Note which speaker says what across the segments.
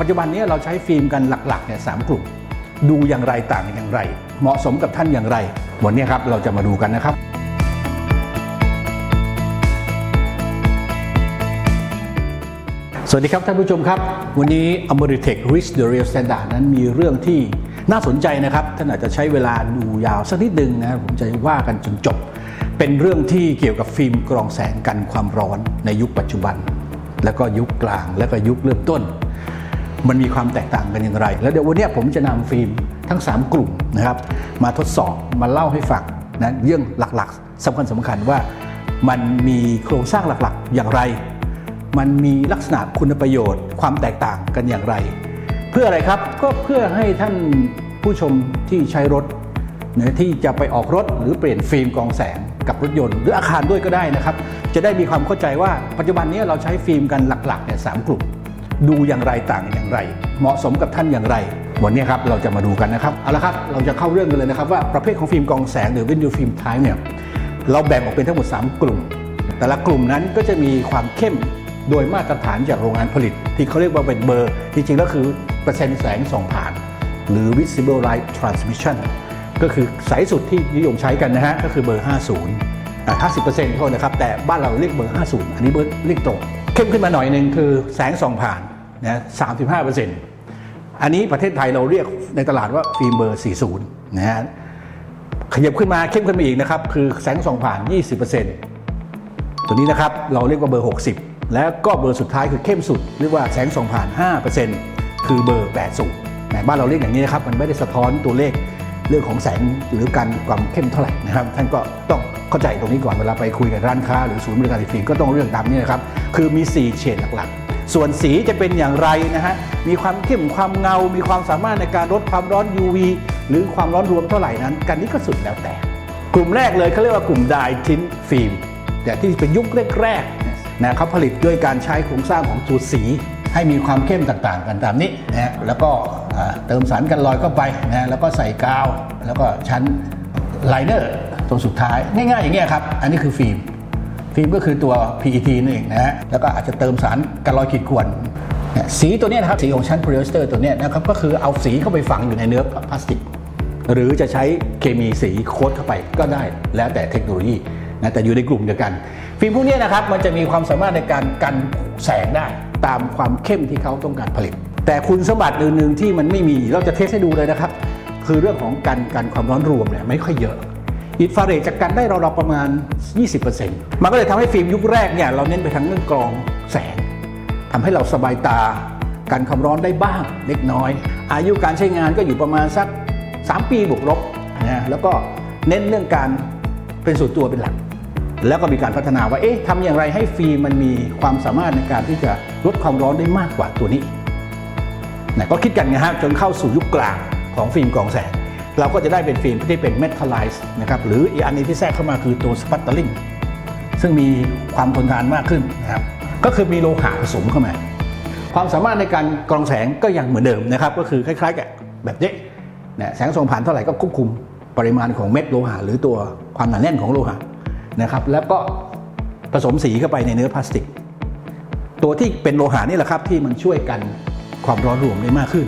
Speaker 1: ปัจจุบันนี้เราใช้ฟิล์มกันหลักๆเนี่ยสามกลุ่ม ดูอย่างไรต่างอย่างไร เหมาะสมกับท่านอย่างไรวันนี้ครับเราจะมาดูกันนะครับ สวัสดีครับท่านผู้ชมครับ วันนี้ a m e r i t e c h Risk the Real Standard นั้นมีเรื่องที่น่าสนใจนะครับ ท่านอาจจะใช้เวลาดูยาวสักนิดหนึ่งนะผมจะว่ากันจนจบ เป็นเรื่องที่เกี่ยวกับฟิล์มกรองแสงกันความร้อนในยุคปัจจุบัน แล้วก็ยุคกลางแล้วก็ยุคเริ่มต้น มันมีความแตกต่างกันอย่างไร แล้วเดี๋ยววันนี้ผมจะนำฟิล์มทั้ง 3 กลุ่มนะครับมาทดสอบมาเล่าให้ฟังนะเรื่องหลักๆสำคัญสำคัญว่ามันมีโครงสร้างหลักๆ อย่างไร มันมีลักษณะคุณประโยชน์ ความแตกต่างกันอย่างไร เพื่ออะไรครับก็เพื่อให้ท่านผู้ชมที่ใช้รถนะที่จะไปออกรถหรือเปลี่ยนฟิล์มกองแสงกับรถยนต์หรืออาคารด้วยก็ได้นะครับ จะได้มีความเข้าใจว่าปัจจุบันนี้เราใช้ฟิล์มกันหลักๆเนี่ยสามกลุ่ม ดูอย่างไรต่างอย่างไร เหมาะสมกับท่านอย่างไร วันนี้ครับเราจะมาดูกันนะครับเอาละครับเราจะเข้าเรื่องกันเลยนะครับว่าประเภทของฟิล์มกองแสงหรือวินดูฟิล์มไทป์เนี่ยเราแบ่งออกเป็นทั้งหมด 3 กลุ่ม แต่ละกลุ่มนั้นก็จะมีความเข้มโดยมาตรฐานจากโรงงานผลิต ที่เขาเรียกว่าเป็นเบอร์ จริงๆแล้วคือเปอร์เซ็นต์แสงส่องผ่าน หรือ visible light transmission ก็คือสายสุดที่นิยมใช้กันนะฮะก็คือเบอร์ 50อ่า50%โทษนะครับแต่บ้านเราเรียกเบอร์ 50 อันนี้เบอร์เรียกตรง เข้มขึ้นมาหน่อยหนึ่งคือแสงส่องผ่านนะ35%อันนี้ประเทศไทยเราเรียกในตลาดว่าฟิล์มเบอร์ 40 นะฮะ ขยับขึ้นมาเข้มขึ้นมาอีกนะครับ คือแสงส่องผ่าน 20%ตัวนี้นะครับเราเรียกว่าเบอร์ 60 แล้วก็เบอร์สุดท้ายคือเข้มสุดเรียกว่าแสงส่องผ่าน 5%คือเบอร์ 80แต่บ้านเราเรียกอย่างนี้นะครับ มันไม่ได้สะท้อนตัวเลข เรื่องของแสงหรือการความเข้มเท่าไหร่นะครับ ท่านก็ต้องเข้าใจตรงนี้ก่อนเวลาไปคุยกับร้านค้าหรือศูนย์บริการฟิล์มก็ต้องเรื่องตามนี้นะครับ คือมี 4 เฉดหลักๆ ส่วนสีจะเป็นอย่างไรนะฮะมีความเข้มความเงา มีความสามารถในการลดความร้อน UV หรือความร้อนรวมเท่าไหร่นั้น กันนี้ก็สุดแล้วแต่ กลุ่มแรกเลยเขาเรียกว่ากลุ่มไดทินฟิล์มแต่ที่เป็นยุคแรกๆนะเขาผลิตด้วยการใช้โครงสร้างของตัวสี ให้มีความเข้มต่างๆ กันตามนี้นะฮะแล้วก็เติมสารกันรอยเข้าไปนะฮะแล้วก็ใส่กาว แล้วก็ชั้นไลเนอร์ตรงสุดท้าย ง่ายๆอย่างเงี้ยครับ อันนี้คือฟิล์มฟิล์มก็คือตัว PET นั่นเองนะฮะแล้วก็อาจจะเติมสารกันรอยขีดข่วนสีตัวนี้นะครับสีของชั้นโพลีเอสเตอร์ตัวนี้นะครับก็คือเอาสีเข้าไปฝังอยู่ในเนื้อพลาสติก หรือจะใช้เคมีสีโค้ดเข้าไปก็ได้แล้วแต่เทคโนโลยีนะแต่อยู่ในกลุ่มเดียวกัน ฟิล์มพวกนี้นะครับมันจะมีความสามารถในการกันแสงได้ตามความเข้มที่เขาต้องการผลิต แต่คุณสมบัติอื่นๆที่มันไม่มีเราจะเทสให้ดูเลยนะครับ คือเรื่องของการกันความร้อนรวมเนี่ยไม่ค่อยเยอะอินฟราเรดจะกันได้เราๆประมาณ 20%มันก็เลยทำให้ฟิล์มยุคแรกเนี่ยเราเน้นไปทางเรื่องกรองแสงทำให้เราสบายตากันความร้อนได้บ้างเล็กน้อย อายุการใช้งานก็อยู่ประมาณสัก 3 ปีบวกลบนะแล้วก็เน้นเรื่องการเป็นส่วนตัวเป็นหลัก แล้วก็มีการพัฒนาว่าเอ๊ะทำอย่างไรให้ฟิล์มมันมีความสามารถในการที่จะลดความร้อนได้มากกว่าตัวนี้นะก็คิดกันนะฮะจนเข้าสู่ยุคกลางของฟิล์มกองแสงเราก็จะได้เป็นฟิล์มที่เป็นเมทัลไลซ์นะครับหรืออีกอันนี้ที่แทรกเข้ามาคือตัวสปัตเตอร์ลิงซึ่งมีความทนทานมากขึ้นนะครับก็คือมีโลหะผสมเข้ามา ความสามารถในการกรองแสงก็ยังเหมือนเดิมนะครับก็คือคล้ายๆกับแบบนี้นะแสงส่องผ่านเท่าไหร่ก็ควบคุมปริมาณของเม็ดโลหะหรือตัวความหนาแน่นของโลหะ นะครับแล้วก็ผสมสีเข้าไปในเนื้อพลาสติก ตัวที่เป็นโลหะนี่แหละครับที่มันช่วยกันความร้อนรวมได้มากขึ้น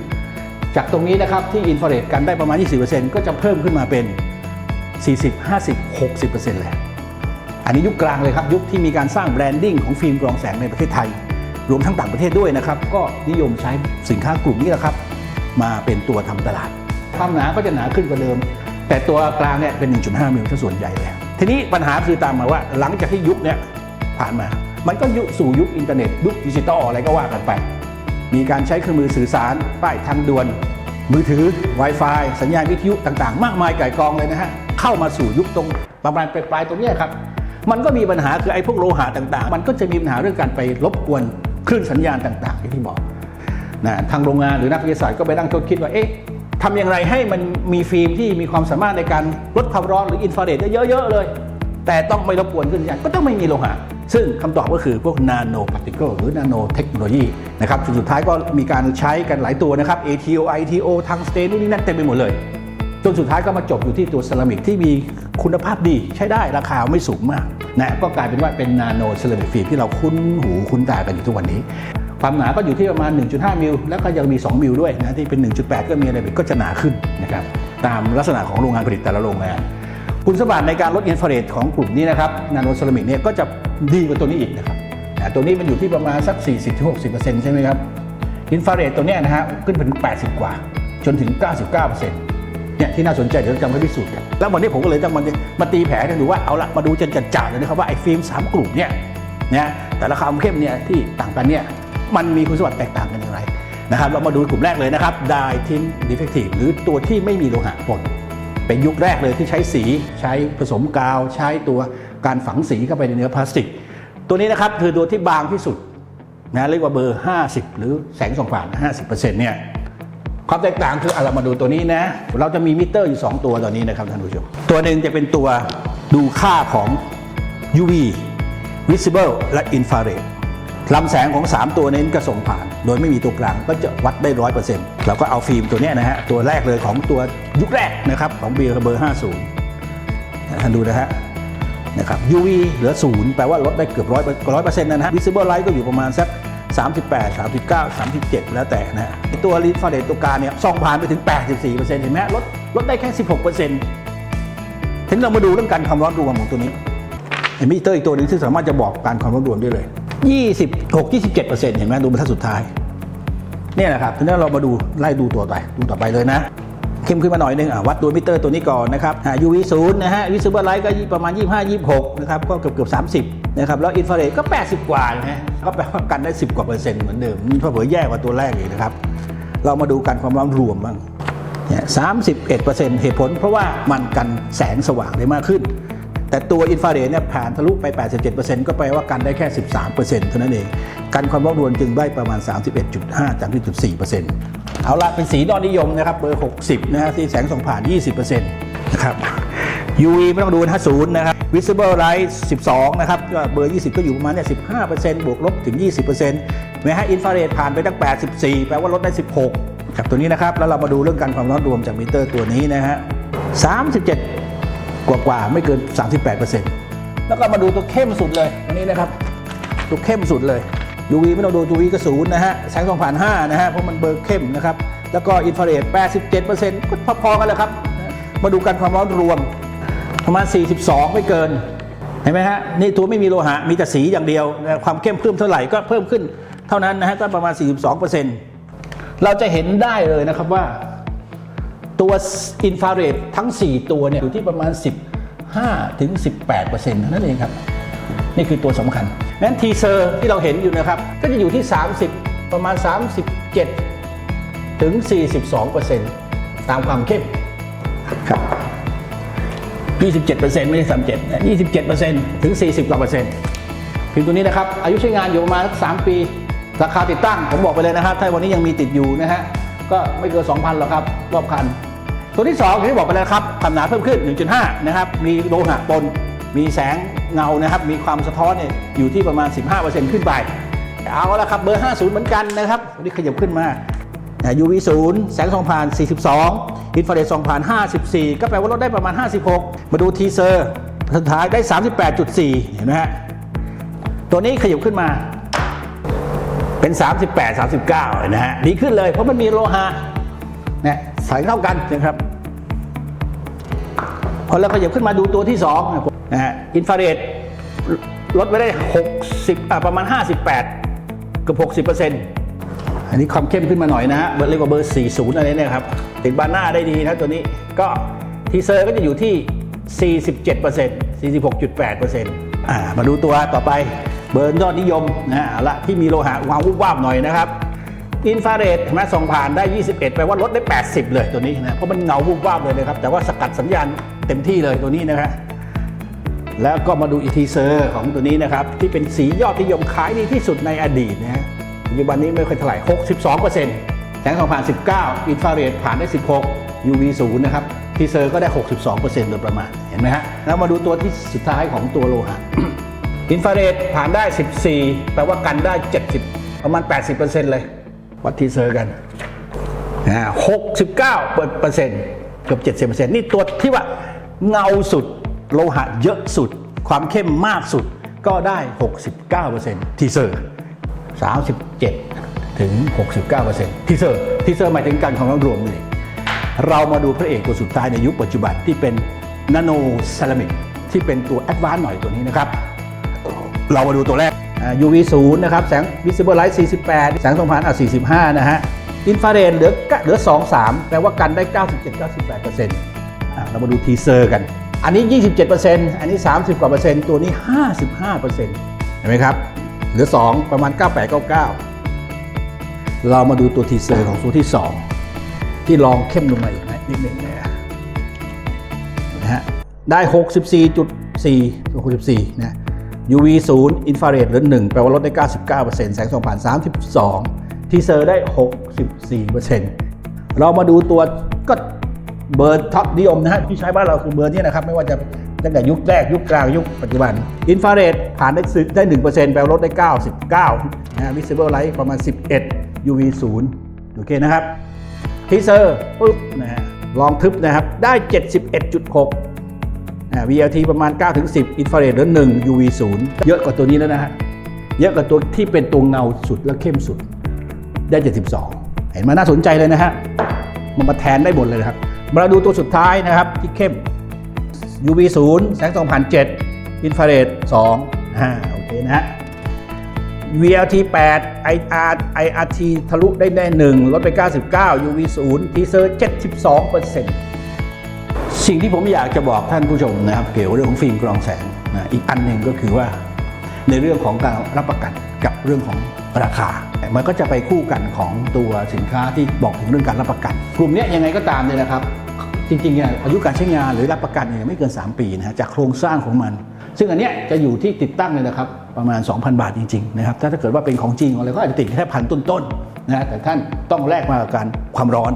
Speaker 1: จากตรงนี้นะครับที่อินฟราเรดกันได้ประมาณ 20%ก็จะเพิ่มขึ้นมาเป็น 40 50 60%แล้วอันนี้ยุคกลางเลยครับยุคที่มีการสร้างแบรนดิ้งของฟิล์มกรองแสงในประเทศไทย รวมทั้งต่างประเทศด้วยนะครับก็นิยมใช้สินค้ากลุ่มนี้แหละครับ มาเป็นตัวทำตลาดความหนาก็จะหนาขึ้นกว่าเดิม แต่ตัวกลางเนี่ยเป็น 1.5 มิลซะส่วนใหญ่เลย ทีนี้ปัญหาคือตามมาว่าหลังจากที่ยุคนี้ผ่านมา มันก็ยุสู่ยุคอินเทอร์เน็ต ยุคดิจิตอลอะไรก็ว่ากันไป มีการใช้เครื่องมือสื่อสาร ป้ายทางด่วน มือถือ Wi-Fi สัญญาณวิทยุต่างๆ มากมายไก่กองเลยนะฮะ เข้ามาสู่ยุคตรงประมาณปลายๆตรงนี้ครับ มันก็มีปัญหาคือไอ้พวกโลหะต่างๆ มันก็จะมีปัญหาเรื่องการไปรบกวนคลื่นสัญญาณต่างๆอย่างที่บอกนะทางโรงงานหรือนักวิทยาศาสตร์ก็ไปนั่งทดคิดว่าเอ๊ะ ทำอย่างไรให้มันมีฟิล์มที่มีความสามารถในการลดความร้อนหรืออินฟราเรดได้เยอะๆเลย แต่ต้องไม่รบกวนคลื่นสัญญาณก็ต้องไม่มีโลหะซึ่งคำตอบก็คือพวกนาโนพาร์ติเคิลหรือนาโนเทคโนโลยีนะครับจนสุดท้ายก็มีการใช้กันหลายตัวนะครับ ATO ITO ทางสเตนนู่นนี่นั่นเต็มไปหมดเลย จนสุดท้ายก็มาจบอยู่ที่ตัวเซรามิกที่มีคุณภาพดีใช้ได้ราคาไม่สูงมากนะก็กลายเป็นว่าเป็นนาโนเซรามิกฟิล์มที่เราคุ้นหูคุ้นตากันอยู่ทุกวันนี้ ความหนาก็อยู่ที่ประมาณ 1.5 มิลแล้วก็ยังมี 2 มิลด้วยนะที่เป็น 1.8 ก็มีอะไรก็จะหนาขึ้นนะครับตามลักษณะของโรงงานผลิตแต่ละโรงงานคุณสมบัติในการลดอินฟราเรดของกลุ่มนี้นะครับนาโนเซรามิกเนี่ยก็จะดีกว่าตัวนี้อีกนะครับนะตัวนี้มันอยู่ที่ประมาณสัก 40-60%ใช่ไหมครับอินฟราเรดตัวนี้นะฮะขึ้นถึง80 กว่า จนถึง 99%เนี่ยที่น่าสนใจเดี๋ยวจะมาพิสูจน์กันแล้ววันนี้ผมก็เลยต้องมามาตีแผลกันดูว่าเอาละมาดูจัดจ่าเลยนะครับว่าไอ้ฟิล์มสามกลุ่มเนี่ยนะแต่ละความเข้มเนี่ยที่ต่างกันเนี่ย มันมีคุณสมบัติแตกต่างกันอย่างไรนะครับเรามาดูกลุ่มแรกเลยนะครับไดทินดิเฟกทีฟหรือตัวที่ไม่มีโลหะปนเป็นยุคแรกเลยที่ใช้สีใช้ผสมกาว ใช้ตัวการฝังสีเข้าไปในเนื้อพลาสติก ตัวนี้นะครับคือตัวที่บางที่สุดนะเรียกว่าเบอร์ 50 หรือแสงส่องผ่าน 50%เนี่ยความแตกต่างคืออะเรามาดูตัวนี้นะ เราจะมีมิเตอร์อยู่ 2 ตัวตอนนี้นะครับท่านผู้ชม ตัวหนึ่งจะเป็นตัวดูค่าของ UV visible และ infrared ลำแสงของ 3 ตัวนี้ก็ส่งผ่าน โดยไม่มีตัวกลางก็จะวัดได้ร้อยเปอร์เซ็นต์เราก็เอาฟิล์มตัวนี้นะฮะ ตัวแรกเลยของตัวยุคแรกนะครับ ของเบียร์เบอร์50ท่านดูนะฮะนะครับ UV เหลือศูนย์แปลว่าลดได้เกือบร้อยร้อยเปอร์เซ็นต์นะฮะ visible light ก็อยู่ประมาณสัก38 39 37 แล้วแต่นะฮะตัวลินฟาเรตตัวกลางเนี่ยส่องผ่านไปถึง 84เห็นไหมลดลดได้แค่ 16ทีนี้เรามาดูเรื่องการความร้อนรวมของตัวนี้เห็นมิเตอร์อีกตัวหนึ่งที่สามารถจะบอกการความร้อนรวมได้เลย 26 27 เห็นไหมดูบรรทัดสุดท้าย เนี่ยนะครับทีนี้เรามาดูไล่ดูตัวไปดูต่อไปเลยนะเข้มขึ้นมาหน่อยนึงอะวัดตัวมิเตอร์ตัวนี้ก่อนนะครับอ่า UV 0นะฮะ visible light ก็ประมาณ 25 26 นะครับ ก็เกือบเกือบ 30 นะครับ แล้วอินฟราเรดก็ 80 กว่านะฮะก็แปลว่ากันได้ 10 กว่าเปอร์เซ็นต์เหมือนเดิมนี่เผื่อแย่กว่าตัวแรกอีกนะครับ เรามาดูการความร้อนรวมบ้างเนี่ย31%เหตุผลเพราะว่ามันกันแสงสว่างได้มากขึ้น แต่ตัวอินฟราเรดเนี่ยผ่านทะลุไป 87%ก็แปลว่ากันได้แค่ 13%เท่านั้นเอง กันความร้อนรวนจึงได้ประมาณ 31.5 จากที่4%เอาละเป็นสีดอนนิยมนะครับเบอร์ 60 นะฮะที่แสงส่องผ่าน 20%นะครับ UV ไม่ต้องดูนะศูนย์นะครับ visible light 12 นะครับก็เบอร์ 20 ก็อยู่ประมาณเนี่ย15%บวกลบถึง 20%นะฮะอินฟราเรดผ่านไปตั้ง 84 แปลว่าลดได้ 16จากตัวนี้นะครับ แล้วเรามาดูเรื่องการความร้อนรวมจากมิเตอร์ตัวนี้นะฮะ37 กว่ากว่าๆไม่เกิน 38%แล้วก็มาดูตัวเข้มสุดเลยอันนี้นะครับ ตัวเข้มสุดเลย UV ไม่ต้องดู UV ก็ศูนย์นะฮะแสงสองผ่าน5นะฮะเพราะมันเบอร์เข้มนะครับ แล้วก็อินฟราเรด87%ก็พอๆกันเลยครับ มาดูกันความร้อนรวมประมาณ 42 ไม่เกินเห็นไหมฮะนี่ตัวไม่มีโลหะมีแต่สีอย่างเดียวนะความเข้มเพิ่มเท่าไหร่ก็เพิ่มขึ้นเท่านั้นนะฮะก็ประมาณ 42%เราจะเห็นได้เลยนะครับว่า ตัวอินฟราเรดทั้ง 4 ตัวเนี่ยอยู่ที่ประมาณ 15ถึง18%เท่านั้นเองครับ นี่คือตัวสำคัญนั้นทีเซอร์ที่เราเห็นอยู่นะครับ ก็จะอยู่ที่ 30 ประมาณ 37 ถึง 42%ตามความเข้มครับ27%ไม่ใช่37นะ27%ถึง 40กว่าเปอร์เซ็นต์พิมพ์ตัวนี้นะครับ อายุใช้งานอยู่ประมาณสัก3ปี ราคาติดตั้งผมบอกไปเลยนะครับ ถ้าวันนี้ยังมีติดอยู่นะฮะ ก็ไม่เกิน 2,000หรอกครับ รอบคัน ตัวที่2องที่บอกไปแล้วครับความหนาเพิ่มขึ้น 1.5 นะครับ มีโลหะปน มีแสงเงานะครับ มีความสะท้อนเนี่ยอยู่ที่ประมาณ 15%ขึ้นไป เอาละครับเบอร์ 50 เหมือนกันนะครับวันนี้ขยับขึ้นมา UV 0แสงส่องผ่าน 42 อินฟราเรดส่องผ่าน 54 ก็แปลว่าลดได้ประมาณ 56 มาดูทีเซอร์สุดท้ายได้ 38.4 เห็นไหมฮะ ตัวนี้ขยับขึ้นมาเป็น 38 39 นะฮะ ดีขึ้นเลยเพราะมันมีโลหะเนี่ยใส่เท่ากันนะครับ พอเราขยับขึ้นมาดูตัวที่2นะฮะอินฟราเรดลดไปได้ 60อะประมาณ 58เกือบ60%อันนี้ความเข้มขึ้นมาหน่อยนะฮะเบอร์เรียกว่าเบอร์ 40 อะไรเนี่ยครับ ติดบานหน้าได้ดีนะตัวนี้ก็ทีเซอร์ก็จะอยู่ที่ 47% 46.8%อ่ามาดูตัวต่อไปเบอร์ยอดนิยมนะฮะละที่มีโลหะวางวุบวาบหน่อยนะครับอินฟราเรดเห็นไหมส่องผ่านได้ 21 แปลว่าลดได้ 80 เลยตัวนี้นะ เพราะมันเงาวุบวาบเลยนะครับ แต่ว่าสกัดสัญญาณ เต็มที่เลยตัวนี้นะครับแล้วก็มาดูอีทีเซอร์ของตัวนี้นะครับ ที่เป็นสียอดนิยมขายดีที่สุดในอดีตนะฮะปัจจุบันนี้ไม่ค่อยเท่าไหร่ 62%แสงสองผ่าน19 อินฟราเรดผ่านได้ 16 UV 0นะครับทีเซอร์ก็ได้ 62%โดยประมาณ เห็นไหมฮะ แล้วมาดูตัวที่สุดท้ายของตัวโลหะ อินฟราเรดผ่านได้ 14 แปลว่ากันได้ 70 ประมาณ 80%เลยวัดทีเซอร์กัน69เปอร์เซ็นต์เกือบ70เปอร์เซ็นต์นี่ตัวที่ว่า เงาสุด โลหะเยอะสุด ความเข้มมากสุดก็ได้ 69เปอร์เซ็นต์ทีเซอร์ 37 ถึง 69%ทีเซอร์ทีเซอร์หมายถึงการของรวมเลยเรามาดูพระเอกตัวสุดท้ายในยุคปัจจุบันที่เป็นนาโนเซรามิกที่เป็นตัวแอดวานซ์หน่อยตัวนี้นะครับ เรามาดูตัวแรกอ่า UV 0นะครับ แสง visible light 48 แสงส่องผ่านอะ45 นะฮะ อินฟราเรดเหลือเหลือ 2 3 แปลว่ากันได้ 97-98% เรามาดูทีเซอร์กัน อันนี้ 27%อันนี้ 30 กว่าเปอร์เซ็นต์ตัวนี้ 55%เห็นไหมครับ เหลือ 2 ประมาณ 98-99 เรามาดูตัวทีเซอร์ของตัวที่ 2 ที่ลองเข้มลงมาอีกนะนิดหนึ่งนะฮะได้ 64.4 64 นะ UV 0อินฟราเรดเหลือ 1 แปลว่าลดได้ 99%แสงส่องผ่าน 32 ทีเซอร์ได้ 64%เรามาดูตัว เบอร์ท็อปนิยมนะฮะที่ใช้บ้านเราคือเบอร์นี้นะครับ ไม่ว่าจะตั้งแต่ยุคแรกยุคกลางยุคปัจจุบัน อินฟราเรดผ่านได้สึได้1%แปลว่าลดได้99นะฮะ visible light ประมาณ11 UV 0โอเคนะครับทีเซอร์ปุ๊บนะฮะลองทึบนะครับ ได้71.6อ่า VLT ประมาณ9ถึง10อินฟราเรดเหลือ1 UV 0เยอะกว่าตัวนี้แล้วนะฮะเยอะกว่าตัวที่เป็นตัวเงาสุดและเข้มสุด ได้ 72 เห็นมาน่าสนใจเลยนะฮะมันมาแทนได้หมดเลยครับ มาดูตัวสุดท้ายนะครับที่เข้ม UV 0แสงส่องผ่าน7อินฟราเรด2อ่าโอเคนะฮะ VLT 8 IR IRT ทะลุได้แน่หนึ่งลดไป 99 UV 0ทีเซอร์ 72สิ่งที่ผมอยากจะบอกท่านผู้ชมนะครับ เกี่ยวกับเรื่องของฟิล์มกรองแสงนะอีกอันหนึ่งก็คือว่า ในเรื่องของการรับประกันกับเรื่องของราคา มันก็จะไปคู่กันของตัวสินค้าที่บอกถึงเรื่องการรับประกัน กลุ่มนี้ยังไงก็ตามเนี่ยนะครับ จริงๆเนี่ยอายุการใช้งานหรือรับประกันเนี่ยไม่เกิน 3 ปีนะฮะจากโครงสร้างของมัน ซึ่งอันเนี้ยจะอยู่ที่ติดตั้งเลยนะครับประมาณ 2,000 บาทจริงๆนะครับถ้าถ้าเกิดว่าเป็นของจริงอะไรก็อาจจะติดแค่พันต้นๆนะฮะแต่ท่านต้องแลกมากับการความร้อน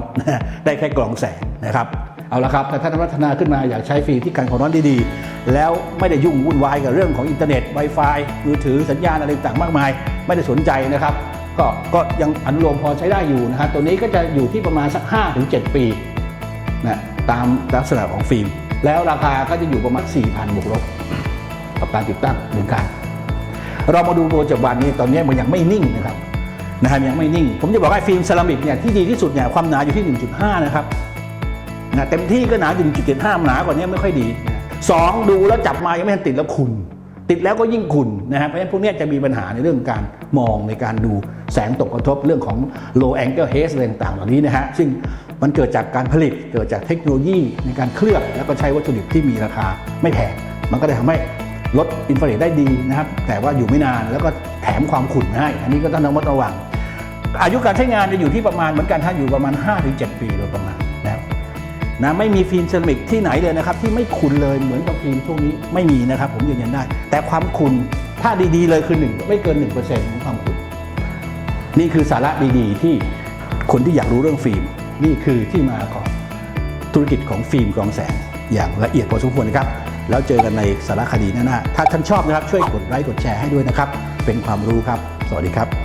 Speaker 1: ได้แค่กรองแสงนะครับเอาละครับแต่ท่านพัฒนาขึ้นมาอยากใช้ฟิล์มที่กันความร้อนดีๆ แล้วไม่ได้ยุ่งวุ่นวายกับเรื่องของอินเทอร์เน็ต Wi-Fi มือถือสัญญาณอะไรต่างๆมากมาย ไม่ได้สนใจนะครับ ก็ก็ยังอนุโลมพอใช้ได้อยู่นะครับตัวนี้ก็จะอยู่ที่ประมาณสัก 5-7 ปีนะตามลักษณะของฟิล์ม แล้วราคาก็จะอยู่ประมาณ 4,000บวกลบกับการติดตั้งหมือนกันเรามาดูโปัจจุบันนี้ตอนนี้มันยังไม่นิ่งนะครับนะครับยังไม่นิ่ง ผมจะบอกว่าฟิล์มเซรามิกเนี่ยที่ดีที่สุดเนี่ยความหนาอยู่ที่ 1.5 นะครับนะเต็มที่ก็หนาอยู่1.75หนากว่านี้ไม่ค่อยดีสองดูแล้วจับมายังไม่ทันติดแล้วขุน ติดแล้วก็ยิ่งขุนนะฮะเพราะฉะนั้นพวกนี้จะมีปัญหาในเรื่องการมองในการดูแสงตกกระทบเรื่องของ low angle haze อะไรต่างๆเหล่านี้นะฮะซึ่งมันเกิดจากการผลิตเกิดจากเทคโนโลยีในการเคลือบแล้วก็ใช้วัตถุดิบที่มีราคาไม่แพงมันก็เลยทำให้ลดอินฟราเรดได้ดีนะครับแต่ว่าอยู่ไม่นานแล้วก็แถมความขุ่นให้ อันนี้ก็ต้องระมัดระวัง อายุการใช้งานจะอยู่ที่ประมาณเหมือนกันท่านอยู่ประมาณ 5-7 ปีโดยประมาณ นะไม่มีฟิล์มเซรามิกที่ไหนเลยนะครับ ที่ไม่ขุ่นเลยเหมือนกับฟิล์มพวกนี้ไม่มีนะครับ ผมยืนยันได้ แต่ความขุ่นถ้าดีๆเลยคือหนึ่งไม่เกิน1%ของความขุ่นนี่คือสาระดีๆ ที่คนที่อยากรู้เรื่องฟิล์ม นี่คือที่มาของธุรกิจของฟิล์มกรองแสง อย่างละเอียดพอสมควรนะครับแล้วเจอกันในสารคดีหน้าๆถ้าท่านชอบนะครับช่วยกดไลค์กดแชร์ให้ด้วยนะครับ เป็นความรู้ครับ สวัสดีครับ